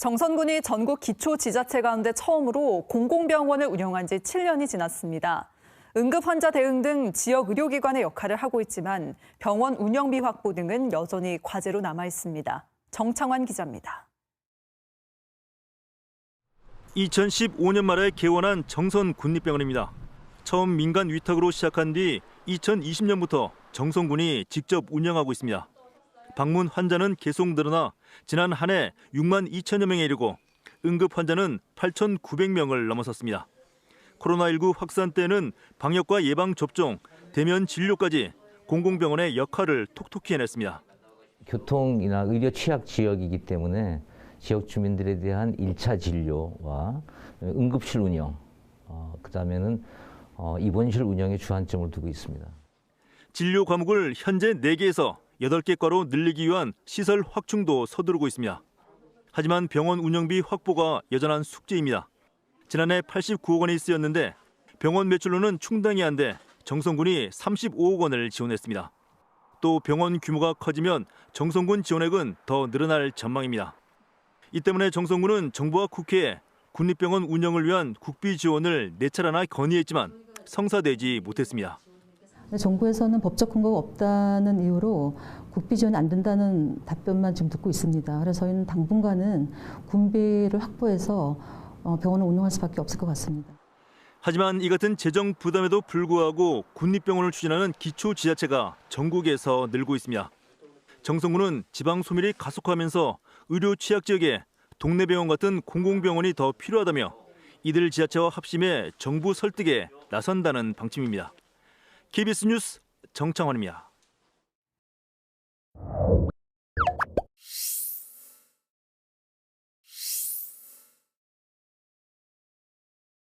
정선군이 전국 기초 지자체 가운데 처음으로 공공병원을 운영한 지 7년이 지났습니다. 응급 환자 대응 등 지역 의료기관의 역할을 하고 있지만 병원 운영비 확보 등은 여전히 과제로 남아 있습니다. 정창환 기자입니다. 2015년 말에 개원한 정선 군립병원입니다. 처음 민간 위탁으로 시작한 뒤 2020년부터 정선군이 직접 운영하고 있습니다. 방문 환자는 계속 늘어나 지난 한 해 6만 2천여 명에 이르고 응급 환자는 8,900명을 넘어섰습니다. 코로나19 확산 때는 방역과 예방 접종, 대면 진료까지 공공병원의 역할을 톡톡히 해냈습니다. 교통이나 의료 취약 지역이기 때문에 지역 주민들에 대한 1차 진료와 응급실 운영, 어, 그다음에는 어, 입원실 운영에 주안점을 두고 있습니다. 진료 과목을 현재 4개에서 8개 과로 늘리기 위한 시설 확충도 서두르고 있습니다. 하지만 병원 운영비 확보가 여전한 숙제입니다. 지난해 89억 원이 쓰였는데 병원 매출로는 충당이 안 돼 정성군이 35억 원을 지원했습니다. 또 병원 규모가 커지면 정성군 지원액은 더 늘어날 전망입니다. 이 때문에 정성군은 정부와 국회에 국립병원 운영을 위한 국비 지원을 네 차례나 건의했지만 성사되지 못했습니다. 정부에서는 법적 근거가 없다는 이유로 국비 지원이 안 된다는 답변만 지금 듣고 있습니다. 그래서 저희는 당분간은 군비를 확보해서 어, 병원을 운영할 수밖에 없을 것 같습니다. 하지만 이 같은 재정 부담에도 불구하고 국립병원을 추진하는 기초 지자체가 전국에서 늘고 있습니다. 정성군은 지방 소멸이 가속화하면서 의료 취약 지역에 동네 병원 같은 공공병원이 더 필요하다며 이들 지자체와 합심해 정부 설득에 나선다는 방침입니다. KBS 뉴스 정창환입니다.